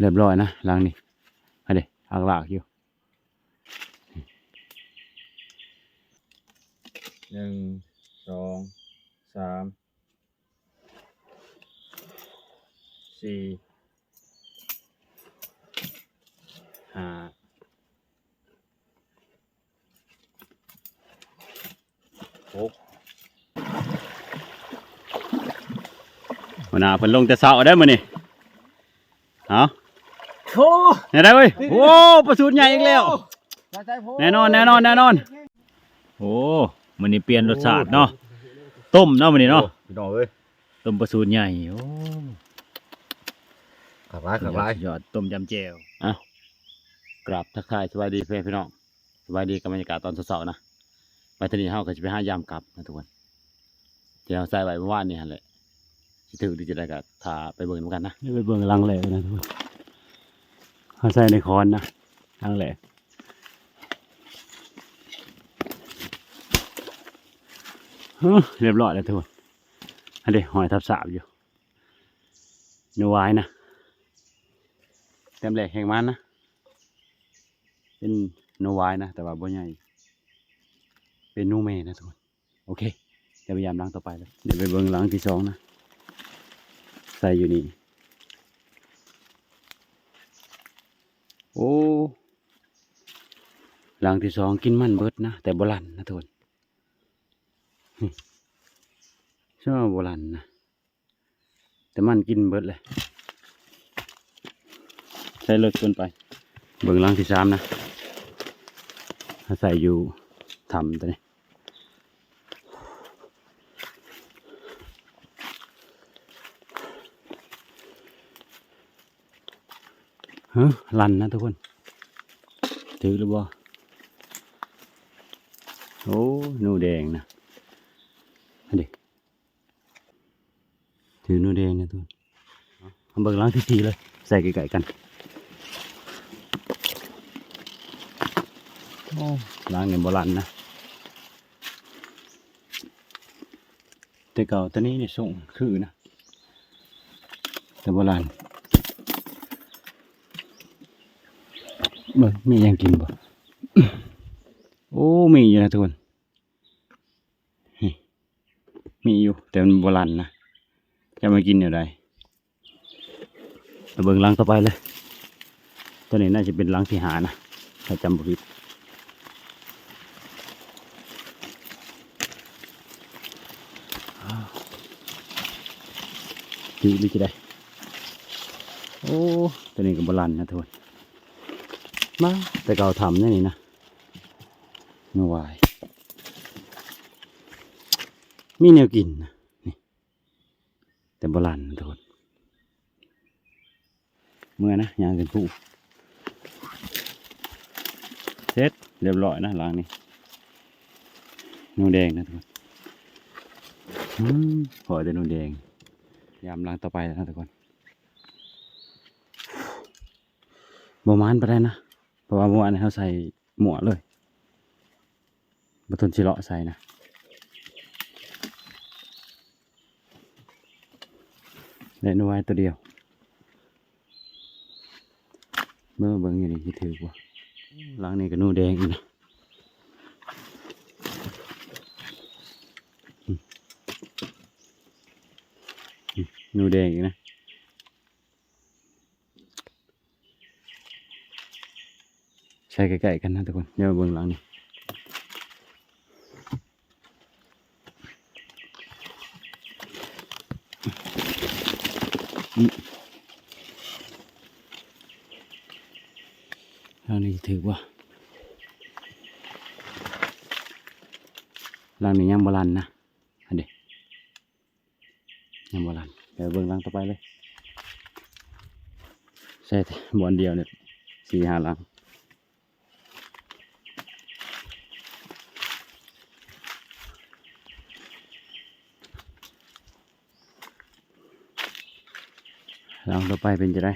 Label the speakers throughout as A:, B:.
A: เรียบร้อยนะหลังนี้เอาเด็อักลากอยู่
B: หนึ่งสองสามสี่ห้าหก
A: หัวหน้าเพิ่นลงแต่เช้าได้มื้อนี้เอา
B: โอ้
A: แน่ได้เว้ยโอ้ประสูตรใหญ่อีกแล้ว แน่นอนแน่นอนแน่นอน โอ้มื้อนี้เปลี่ยนรสชาติเนาะต้มเนาะมื้อนี้เนาะ
B: พี่น้องเอ้ย
A: ต้มประสูตรใหญ่โอ้
B: ขับร้ายขับร้าย
A: ยอดต้มยำแจ่วอ้าวกราบทักทายสวัสดีเพื่อนพี่น้องสวัสดีกับบรรยากาศตอนเช้าๆนะไปทีนี้เฮาก็จะไปหายามกลับนะทุกคนที่เราใส่ไว้เมื่อวานนี่หั่นแหละสิถือดีจะได้ก็ถ้าไปเบิ่งนำกันนะไปเบิ่งลังแหลนะทุกคน เฮาใส่ในคอนนะลังแหลเฮ้อเรียบร้อยแล้วทุกคนอันนี้หอยทับสาบอยู่เนื้อวายนะเต็มแหลกแห่งมันนะ เป็นโนวายนะ แต่ว่าบ่ใหญ่ เป็นนูเมนะทุกคน โอเคเดี๋ยวพยายามล้างต่อไปเลยเดี๋ยวไปเบิ่งล้างที่สองนะ ใส่อยู่นี่ โอ้ลังที่สองกินมันเบิดนะ แต่โบราณนะทุกคนหึชอบโบราณนะ แต่มันกินเบิดเลย ใช้เลิกเกินไป เบิ่งหลังที่สามนะอาศัยอยู่ทำตัวนี้ ฮ้ยลันนะทุกคน ถือหรือบ่โอ้หนูแดงนะอันนี้ถือหนูแดงนะทุกคนเอาเบิ่งหลังที่สี่เลย ใส่ไก่ๆกันโอ้ล้างเงินโบราณนะ แต่เก่าตัวนี้เนี่ยส่งคือนะ แต่โบราณ เบิ่งมียังกินบ่โอ้มีอยู่นะทุกคนมีอยู่ แต่มันโบราณนะจะมากินอยู่ใดเบิ่งล้างต่อไปเลยตัวนี้น่าจะเป็นล้างที่หานะถ้าจำบ่ผิดดีหรือจะได้โอ้ตัวนี้ก็บรันนะทุกคน มาแต่เก่าทำนี่นี่นะนวายมีแนวกินนะนี่แต่โบรันนะทุกคนเมื่อนะยางกันผู้เสร็จเรียบร้อยนะหลังนี้นูแดงนะทุกคนอืมพอแต่นูแดง ยามล้างต่อไปนะทุกคนบมานไปได้นะ เพราะว่าเมื่อวานเขาใส่หมวกเลยบทนชิเลาะใส่นะได้นไว้ตัวเดียวเมื่อเบิ่งอยู่นี่ที่ถือกว่าล้างนี่ก็นูแดงอีกนะนูแดงอีกนะ ใช้ใกล้ๆกันนะทุกคนเดี๋ยวเบิ่งหลังนี่อืมหลังนี้ถือว่าหลังนี้ยังโบราณนะอันเดียังโบราณเดี๋ยวเบิ่งหลังต่อไปเลยใช่บอลเดียวเนี่ยสี่ห้าหลัง ลองต่อไปเป็นจะได้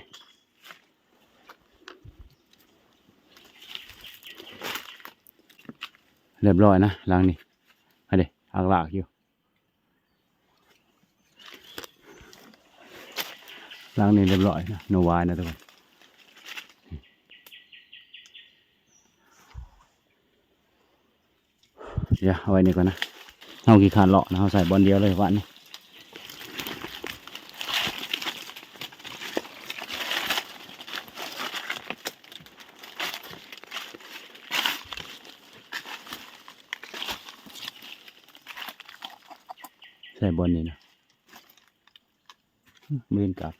A: เรียบร้อยนะลังนี่มาเดี๋ยวอักลากอยู่ลังนี่เรียบร้อยนะโนวายนะทุกคนอย่าเอาไว้นี่ก่อนนะเอากี่ขาดเลาะนะเอาใส่บอลเดียวเลยวันนี้ ใส่บอลนี่นะเบนกลับ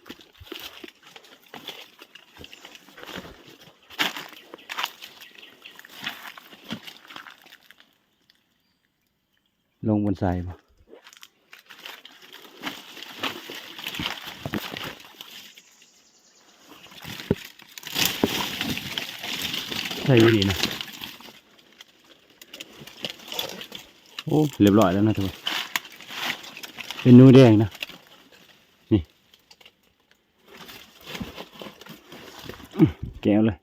A: ลงบนทรายปะใช่อยู่ดีนะ โอ้ เรียบร้อยแล้วนะทุกคน เป็นนูแดงนะ นี่แก้วเลย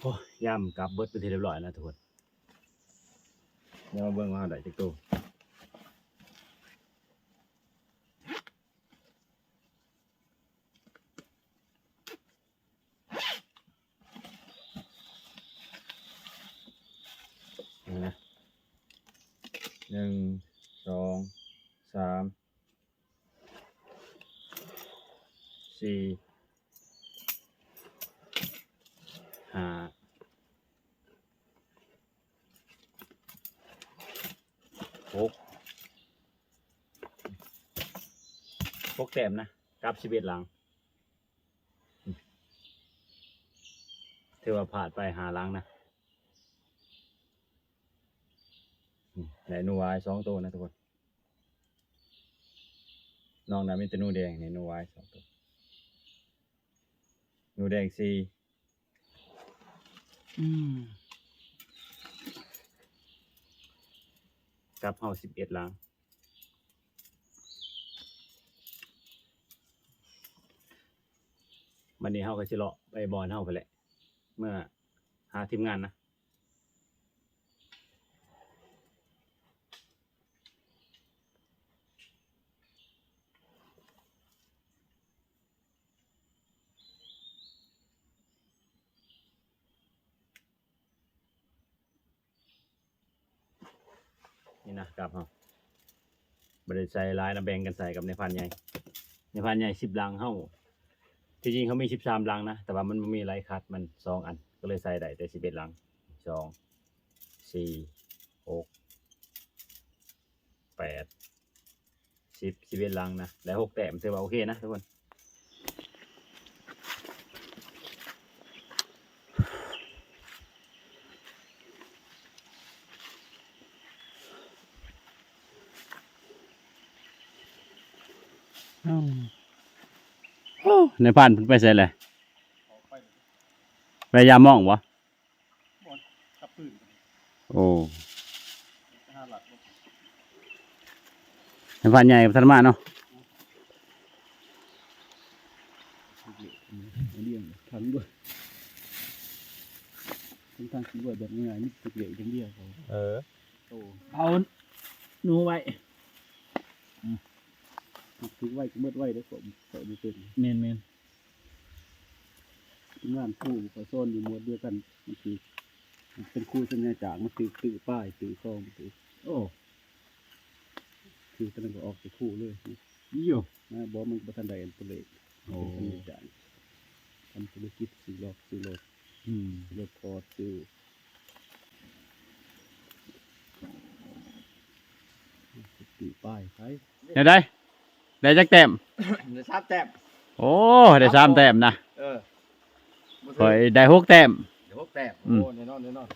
A: โอ้ยย่ำกลับเบิดไปนที่เรียบร้อยแล้วทุกคน
B: เดี๋ยวมาเบิ่งว่าได้จักตัวนี่นะหนึ่งสองสามสี่ห้า
A: หกหกแต้มนะกลับสิบเอ็ดหลังอืมถือว่าผ่านไปหาหลังนะไหนนูวายสองตัวนะทุกคนนอกนั้นมีแต่นูแดงนี่หนูวายสองตัวนูแดงสี่อืม กลับเฮาสิบเอ็ดหลังวันนี้เฮาก็สิเลาะไปบอลเฮาไปแหละ เมื่อหาทีมงานนะ นี่นะกลับเฮาบริใส่ร้ายนะแบ่งกันใส่กับในพันใหญ่ในพันใหญ่สิบลังเฮาที่จริงเขามีสิบสามลังนะแต่ว่ามันบ่มีไรคัดมันสองอัน ก็เลยใส่ได้แต่สิบเอ็ดลังสองสี่หกแปดสิบสิบเอ็ดลังนะแล้วหกแต้มถือว่าโอเคนะทุกคน ในพันเพิ่นไปใส่เลยไปยามมองวะ
B: กับปืน
A: โอ้
B: ห้าหลัก
A: ในพันใหญ่พัฒนมาเนาะ
B: เลี้ยงทั้งด้วยทั้งทางสีบแบบง่ายนี่ติดเหลี่ยมเดียวเขา
A: เออ
B: โต
C: เอาหนูไว้
B: ถึงไว้ก็เมื่อไว้แล้วผมใส่ไม่เป็น
C: เมนเมน
B: งานคู่ก็ซ่อนอยู่หมดเดียวกันมันคือเป็นคู่สัญญาจากมันคือตือป้ายตือซองตือ
C: โอ้
B: คือตอนนั้นก็ออกจากคู่เลย
C: ยี่
B: นะบอกมันประทันใดอันตัวเลข
C: โอ้
B: เป็นสัญญาจากทำธุรกิจซื้อรถซื้อรถ
C: อืม
B: ซื้อรถพอร์ตซื้อตือป้ายใช่
A: เดี๋ยวได้ ได้จักแต้ม
B: เดี๋ยวชาร์จแต้ม
A: โอ้ได้สามแต้มนะ
B: เออ
A: คอยได้หกแต้ม
B: เดี๋ยวพวกแต้ม
A: อืม
B: โอ้แน่นอนแน่นอน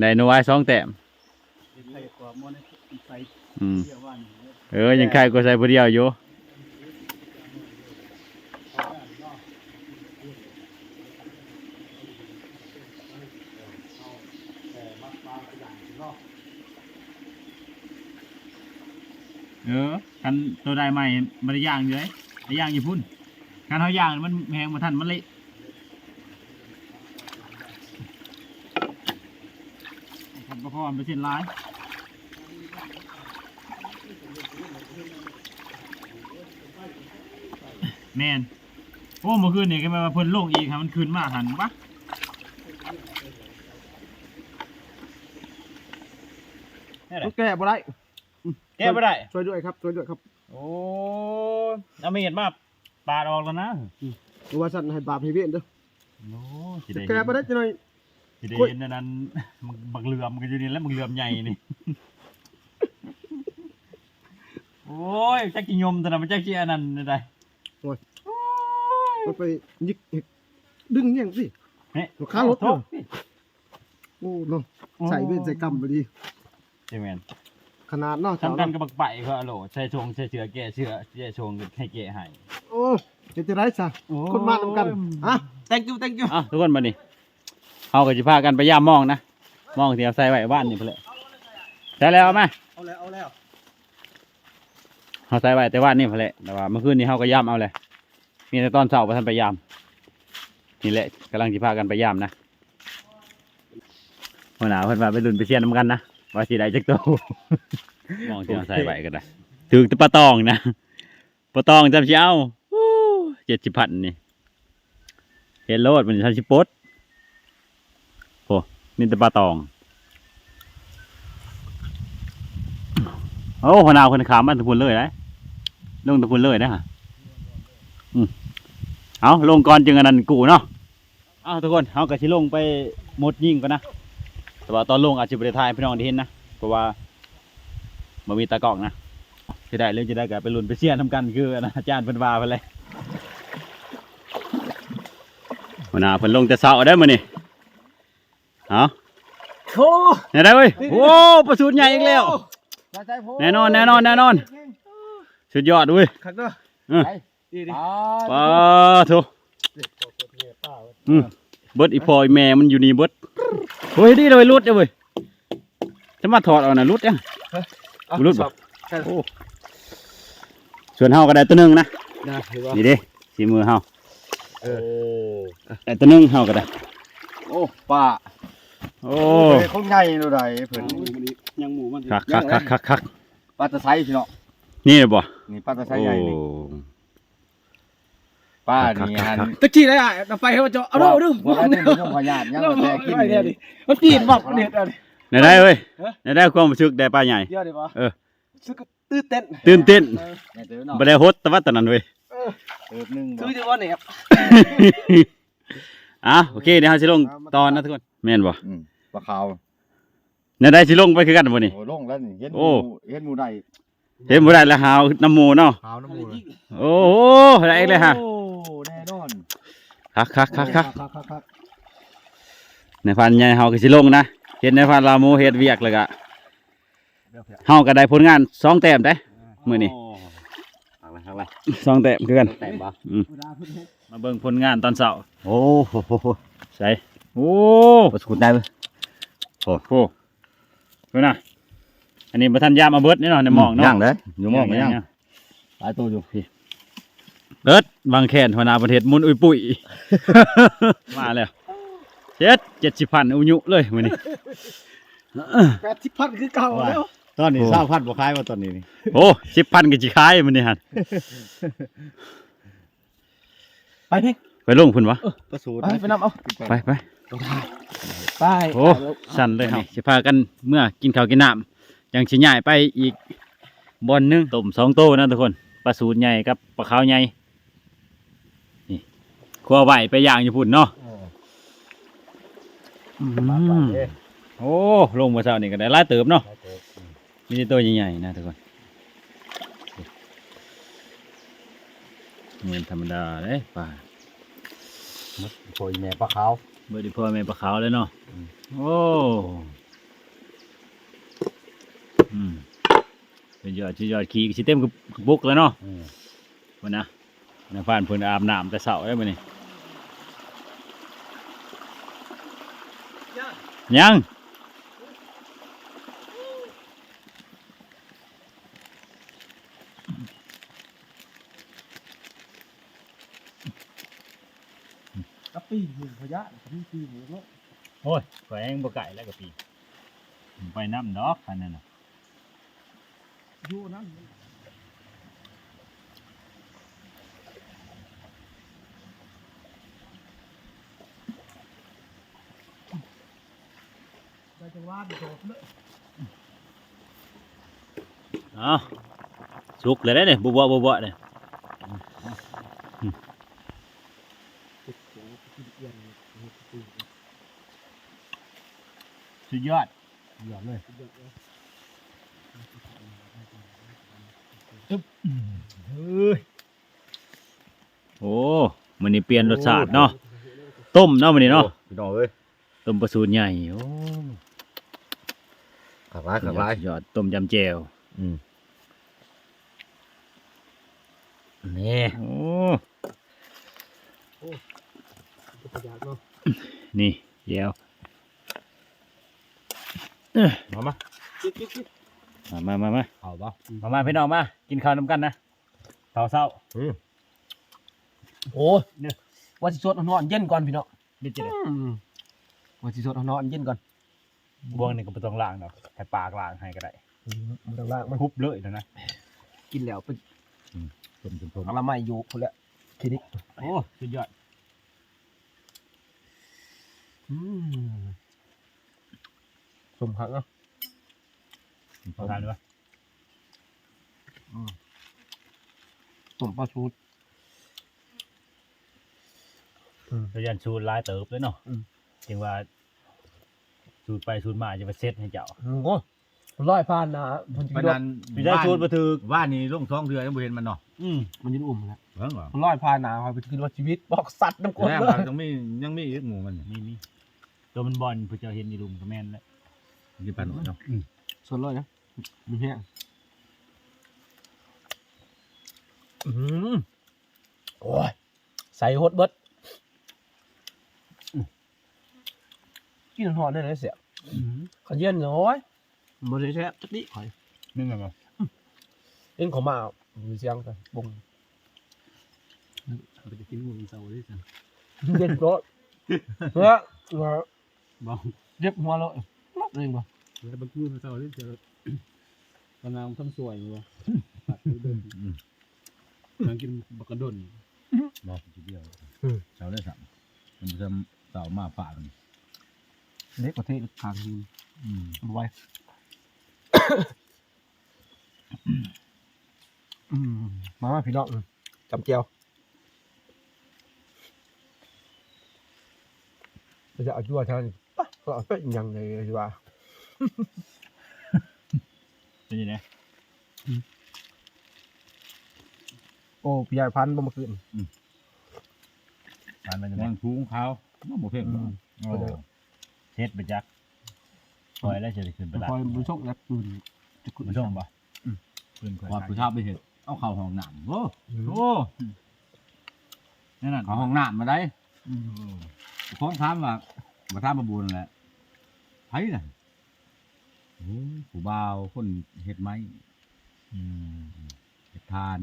A: ได้หนูไว้สองแต้ม
C: ใส่กว่ามอนใส่
A: อืม
C: เที่ยววัน
A: เออยังใครก็ใส่ผู้เดียวอยู่
C: เออ คันตัวได้ใหม่มันย่างอยู่เลยย่างอยู่พุ่นคันเขาย่างมันแพงมาทันมันเละทำประคอาไปเส้นลายแมนโอ้เมื่อคืนเนี่ยก็มาเพิ่นโล่งอีกครับมันคืนมาหันปะ
B: แก่บ่ได้
C: แก้ไม่ได้
B: ช่วยด้วยครับ ช่วยด้วยครับ
C: โอ้ยเอามีดมาปาดออกแล้วนะ
B: ดูว่าสั่นให้บาปให้เวียนเด้อ
C: โอ้สิ
B: จะ
C: ได้
B: แก้บ่ได้จังหน่อย
C: สิได้เห็นอันนั้นมันบักเหลื่อมกันอยู่นี่แล้วบักเหลื่อมใหญ่นี่โอ้ยจักกิยมแต่ละมันจักกี้อันนั้นได้
B: มันไปยิกดึงอยังสิ
C: เฮ้ย
B: ลูกค้ารถ
C: โท
B: เนอะ
C: ษพี่
B: โอ้เนาะใส่เวียนใส่กำพอดี
C: ใช่ไหมน
B: ขนาดเนาะ
C: ทำกันกับบักไปเขาอะโหลใส่ชงใส่เชือแก่เชือแก่ชงให้แก่ให้
B: โอ้เฮ็ดจะได้ซะคนมาทำกันอะ thank you thank you
A: อะทุกคนมาดิเอาก็จะพากันไปย่ามมองนะมองที่เอาใส่ไว้บ้านนี่เพื่อนใส่แล้วเอาไหม
B: เอาแล้วเอาแล้ว
A: เอาใส่ไว้แต่บ้านนี่เพื่อนแต่ว่าเมื่อคืนนี้เขาก็ย่ามเอาเลยมีแต่ตอนเช้าพระท่านไปย่ามนี่แหละกำลังจะพากันไปย่ามนะหัวหน้าเพื่อนว่าไปลุ้นไปเชียร์น้ำกันนะ ว่าสีใดจักโตมองที่เอาใส่ไว้ก็ได้ถือแต่ปลาตองนะปลาตองจำเช้าเจ็ดสิบพันนี่เห็นโลดมันชันชิปดโอ้นี่แต่ปลาตอง โอ้หัวหน้าคนขามบ้านตะพุนเลยนะลงตะพุนเลยนะฮะอืมเอาลงก่อนจึงอันนั้นกูเนาะเอาทุกคนเอากระชิลงไปหมดยิงก่อนนะ แต่ว่าตอนลงอาจจะบริทายพี่น้องได้เห็นนะเพราะว่ามันมีตะกล้องนะจะได้เรื่องจะได้กับไปลุ้นไปเชียร์ทำกันคืออันนะอาจารย์เพิ่นว่าไปเลยหัวหน้าเพิ่นลงแต่เช้าได้มานี่เอา
B: โอ้
A: เนี่ยได้เว้ยโอ้ประสูตรใหญ่อีกแล้วแน่นอนแน่นอนแน่นอนสุดยอดเว้ย
B: คักเด้อ
A: เออ
B: ดีดิ
A: ปาโถอืมเบิดอีพออีแม่มันอยู่นี่เบิด โอ้ยดีเลยรุดเด้อเว้ยจะมาถอดเอาน่ะรุดยังรุดบ่โอ้ส่วนเฮาก็ได้ตัวหนึงนะ
B: นะถือว่า
A: นี่เด้สีมือเฮา
B: เออ
A: ได้ตัวหนึงเฮาก็ได้
B: โอ้ป้า
A: โอ้
B: คงใหญ่ดูได้เพิ่น
C: ยังหมูมัน
A: คักคักคักคักคัก
B: ปลาตะไซพี่เนาะ
A: นี่เลยบ่
B: นี่ปลาตะไซ
A: โอ้
B: ใหญ่นี่ ป้า
A: คัก
B: นี่
A: คัก
B: หัน
A: คัก
D: ตะกี้ได้อะเอาไปให้มันจะเอาดูเอาดู
B: บ่ได้เป็นผู้พยานยัง
D: เอา
B: มา
D: ดู
B: แต่กิน
D: เอาดู
B: นี่
D: มันปีนบอกเด็ดเอาดิ
A: ได้ได้เว้ยได้ได้ความรู้สึกได้ปลาใหญ่
D: เดี๋ยวดิบ่
A: เออ
D: ซื้อก็ตื่นเต้น
A: ตื่นเต้น
B: เนี่ยเด้อเนาะ
A: บ่ได้ฮดแต่ว่าตอนนั้นเว้ย
B: เติบหนึงบ่
D: ซื้อจะว่าเนี่ยครับ
A: อะโอเคเดี๋ยวเราสิลงตอนนะทุกคนแม่นบ่
B: อืมปลาขาว
A: เนี่ยได้สิลงไปคือกันบ่นี่
B: โอ้ลงแล้วนี่เห็นห
A: โอ้
B: มูเห็นหมูได้
A: เห็นบ่ได้แล้วหาวน้ำหมูเนาะ
B: ขาวน้ำหมูเลย
A: โอ้โหได้อีกเลยฮะ
B: โอ้แน่นอน
A: คักคักคักคัก
B: ครับครับครับ
A: ในพันใหญ่เฮาก็สิลงนะเห็นในพันลาโมเฮ็ดเวียกแล้วก็เฮาก็ได้ผลงานสองแต้มได้มื้อนี้
B: เอาละเอาละ
A: สองแต้มคือกัน
B: แต่บ่
A: มาเบิ่งผลงานตอนเช้า
B: โอ้โห
A: ใส่โอ้
B: ประสุดได้เว้ย
A: โหโหดูนะอันนี้บ่ทันยามมาเบิดนี่เนาะในหมองเนาะ
B: ย่างเลยอยู่หมองก็ย่าง
A: ย่าง
B: หลายตัวอยู่พี่
A: เอิด วางแขนหัวหน้าประเทศมุนอุยปุ้ยมาแล้วเจ็ดเจ็ดสิบพันอุยุเลยมื้อนี้
D: แปดสิบพันคือเก่าแล้ว
B: ตอนนี้
A: โอ้
B: เศร้าพันบ่คล้ายว่าตอนนี้นี่
A: โอ้สิบพันก็สิขายมื้อนี้หั่น
D: ไปพี่
A: ไปลงพุ่นวะ
B: ประสูด
D: ไปไปนำเอา
A: ไปไป
D: ไป
A: โอ้สั่นเลยเฮาสิพากันเมื่อกินข้าวกินน้ำจังสิย้ายไปอีกบ่อนหนึงต้มสองโตนะทุกคนปลาสูตรใหญ่กับปลาขาวใหญ่นี่ ครัวไหวไปย่างอยู่พุ่นเนาะอืมโอ้ลงมาเช้านี่ก็ได้หลายเติบเนาะมีแต่ตัวใหญ่ๆนะทุกคนเงินธรรมดาเลยป่า
B: โอยแม่ปลาขาว
A: เบอร์ดิพ่อแม่ปลาขาวเลยเนาะโอ้อืมเป็นยอดชื่อยอดขี้ชิเต็มกับบุกแล้วเนาะวันนะในผ่านเพิ่นอาบน้ำแต่เช้าได้มื้อนี้ ยัง
D: กระปีหนึ่งพยะกระปีปีหนึ่งเนาะ
A: โอ้ยแขวงบ่ไก่แล้วกับปี ไปน้ำดอกคันนั้นน่ะ
D: อยู่นั่นได้จังหวะโดด เลย
A: เอาสุกเลยได้เนี่ยบัวบัวบัวเนี่ย
C: สุดยอด
D: หยอดเลย
C: เฮ้ย
A: โอ้มันนี่เปลี่ยนรสชาติเนาะ ต้มเนาะมันนี่เนาะ
B: พี่น้องเอ้ย
A: ต้มปลาสูตรใหญ่โอ้
B: ขักร้ายขักร้าย
A: สุดยอดต้มยำแจ่ว
B: อืม
A: นี่โอ้
D: ประหยัดเนาะ
A: นี่แจ่ว
B: มามา
D: จิ๊บจิ๊บจิ๊บ
A: มามามามา
B: เอาป่ะ
A: มามาพี่น้องมา กินข้าวน้ำกันนะเช้าเช้า
D: โอ้เนี่ยว่าสิสดนอนเย็นก่อนพี่น้อง
A: ดิจิเลย
D: อืมว่าสิสดนอนเย็นก่อน
A: บวงนี่ก็ไม่ต้องล้างดอกให้ปากล้างให้ก็ได้
D: มันต้องล่างมัน
A: ทุบเลยแล้วนะ
D: กินแล้วไป
A: ต้มต้มต้ม
D: เอาละไม่อยู่คนละคลินิก
A: โอ้สุดยอด
D: อืมสมพักเนาะ
A: พอทานด้วย
D: สมปลาชูด
A: เรายันสูตรหลายเติบเลยเนาะ
D: อืม
A: จึงว่า สูตรไปสูตรมาจะไปเซตให้เจ้า
D: โอ้ร้อยพันนะมันจะ
B: ปาน
D: ร
B: นั้น
A: พี่ได้สูตรมาถือ
B: ว่านี่ลงท้องเรือยังบ่เห็นมันเนาะ
A: อืม
D: มันยืนอุ่มแล้ว
B: เบิ่งเหรอ
D: ร้อยพันนะคอยไปกินว่าชีวิตบอกสัตว์น้ำกรด
B: แม่
D: เล
B: มัน
D: ย
B: ยังมียังมีอีกหมูมัน
A: มีมีตัวมันบอลผู้เจ้าเห็นในลุมก็แม่นแล้ว
B: กินปลาหน่อยเนาะ
D: ส่วนร้อยนะมีแห้งอืมโอ้ยใส่ฮดเบิดอืม กินหอนได้เลยเสียขยันน้อยมันได้แซ่บจักดิข่อย
A: นึ่งไงบ่
D: เอ็นเของมามีเสียงกันบง
B: ไปกินหมูเสาได้ซั่น
D: เย็นโปรดเฮ้ยหัว
B: บ่
D: เรียบหัวเลยรับเลยบ่
B: แล้วบางคืนเสาได้เจอกำลังทำสวยอยู่ว่ะตัดเดินนั่งกินบักกระดนบ่ทีเดียวเสาได้สั่งมันจะเสามาฝากกัน
D: เล็กประเทศทางทีม
B: อืม
D: บไว้อืมมามาพี่น้องจำเจียวเราจะเอาจั่วท่านปะก็เอาเป็นยังไงดีว่า
A: เป็นยังไง
D: โอ้พี่ใหญ่พันธุ์บ่มาคืน
A: ทานมันจะ
B: แม
A: ไง
B: งฟูงเขาน้ำหมูเพ่ง
D: อืม
B: โอ้
A: เช็ดไปจักปล่อยแล้วจะได้ขึ้นไปละ
D: คอยบุญโชคแล้วคืนจะคืน
A: ผู้ชมบ่ขึ้นคอย
B: ว่าผู้ชายไปเห็นเอาเข่าห้องน้ำโอ้
A: โอ้นั่นน่ะ
B: เขาห้องน้ำมาได้ของถามว่ามาถามมาบุญแหละไผน่ะโอ้ยผู้บ่าวคนเฮ็ดไม้
A: อืม
B: เฮ็ดทาน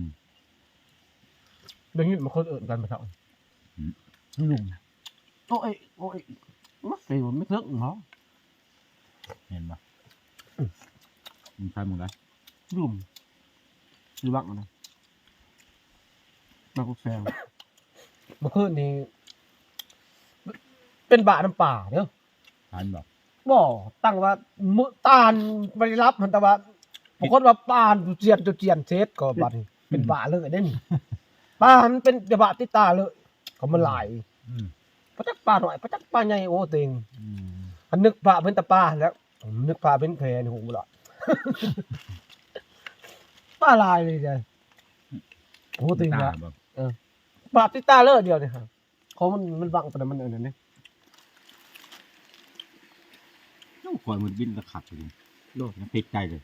D: เดี๋ยวนี้มาคนอื่นกันมาเท่า
B: อืม
D: หนุ่มโอ้ยโอ้ย มักเสียไม่เทิงเหรอ
A: เห็นบ่
B: มึงใช่มึงได้
D: หนุ่มอยู่บ้างนะมากุกแซงเมื่อคืนนี้เป็นบาน้ำป่าเด้อ
B: ทานบอก
D: บ่ตั้งว่ามือตาลไปรับมันแต่ว่าบางคนว่าปานจุเจียนจุเจียนเซตก็บัดนี้เป็นบาเลยได้นี่ปามันเป็นจะบาติดตาเลยเขามันหลาย
B: อืม
D: พระจักปลาหน่อยพระจักปลาใหญ่โอ้เต็ง
B: อืม
D: อันนึกปลาเป็นตะปลาแล้วผมนึกปลาเป็นแพนหูหลอดปลาลายเลยจ้ะโอ้เต็ง
B: ตา
D: ละ
B: บอก
D: ปลาติดตาเลยเดียวเนี่ยครับเขามันมันบังแต่มันเออนั่นนี่
B: โอ้คอยมันบินตะขัดอยู่
D: โดด
B: ยังติดใจเลย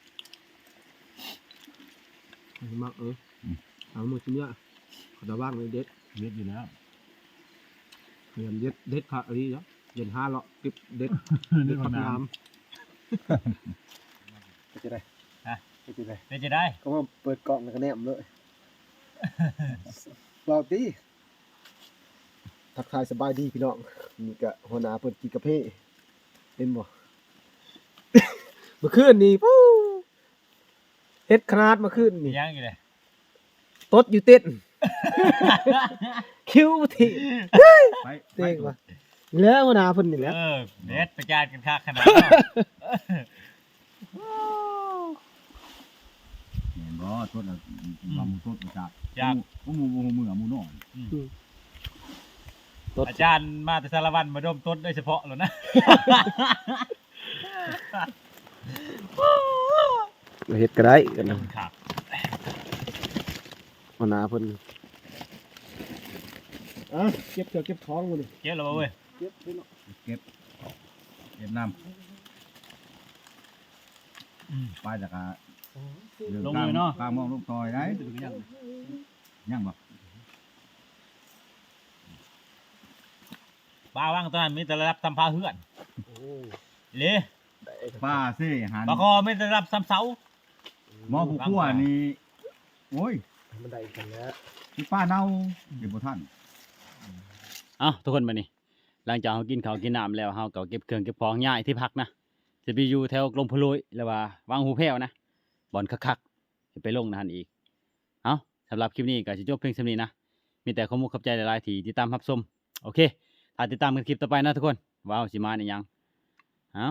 D: มากเออ
B: อืม
D: เอาหมดชิ้นเนี้ยเขาจะว่างเลยเด็ด
A: เล็ดอยู่แล้ว
D: เรียนเด็ดเด็ดผักอะไรเนาะเย็นห้าเลาะเก็บเด็ดเด็ดผักน้ำไปจะได้ไปจะได้
A: เป็นจะได้
D: ก็มาเปิดกล่องแล้วก็แนมเลยบอกดีทักทายสบายดีพี่น้องนี่ก็หัวหน้าเปิดกินกาแฟเป็นบ่เมื่อคืนนี่ปู้เฮ็ดขนาดเมื่อคืนนี่
A: ย่างอยู่เลย
D: ตดอยู่เต้น คิวบ่ที
B: ไป
D: เต้งว่ะแล้วหัวหน้าเพิ่นนี่แหละ
A: เออเด็ดประจานกันคักขนาดนั้น
B: บ่ทดน่ะว่าหมูทดมาจาก
C: อยาก
B: หมูหมูหมูหมูหมูน้อย
D: ตด
C: อาจารย์มาแต่สารวันมาดมต้นโดยเฉพาะแล้วนะ
D: เฮ็ดก็ได้กันนะ
C: ครับ
D: หัวหน้าเพิ่น อะเก็บเกี่ยวเก็บท้องมาดิ
C: เก็บแล้วบ่เว้ย
D: เก็บไปเนาะ
B: เก็บเก็บน้ำไปจากอะ
C: ลงเลยเนาะ
B: กลางมองลูกซอยได้ยังบ่
C: บ้าว่างตอนนั้นมีแต่ระดับทำพาเฮือน
D: โอ้
C: เลย
D: ได้ครับ
B: ป้าซิหัน
C: ปลาคอไม่ได้รับซ้ำเสา
B: หมอผู้คั่วนี่โอ้ย
D: มันได้กันแล้ว
B: คือป้าเน่าเดี๋ยวบ่ทัน
A: เอ้าทุกคนมานี่หลังจากเขากินข้าวกินน้ำแล้วเขาก็เก็บเครื่องเก็บของย่ายที่พักนะจะไปอยู่แถวกลมพะโลยแล้วว่าวางหูแพ้วนะบ่อนคักๆจะไปลงนะฮันอีกเอ้าสำหรับคลิปนี้ก็จะจบเพียงเท่านี้นะมีแต่ข้อมูลขับใจหลายๆที่ติดตามรับชมโอเคถ้าติดตามกันคลิปต่อไปนะทุกคนว้าวสิมาในยังเอ้า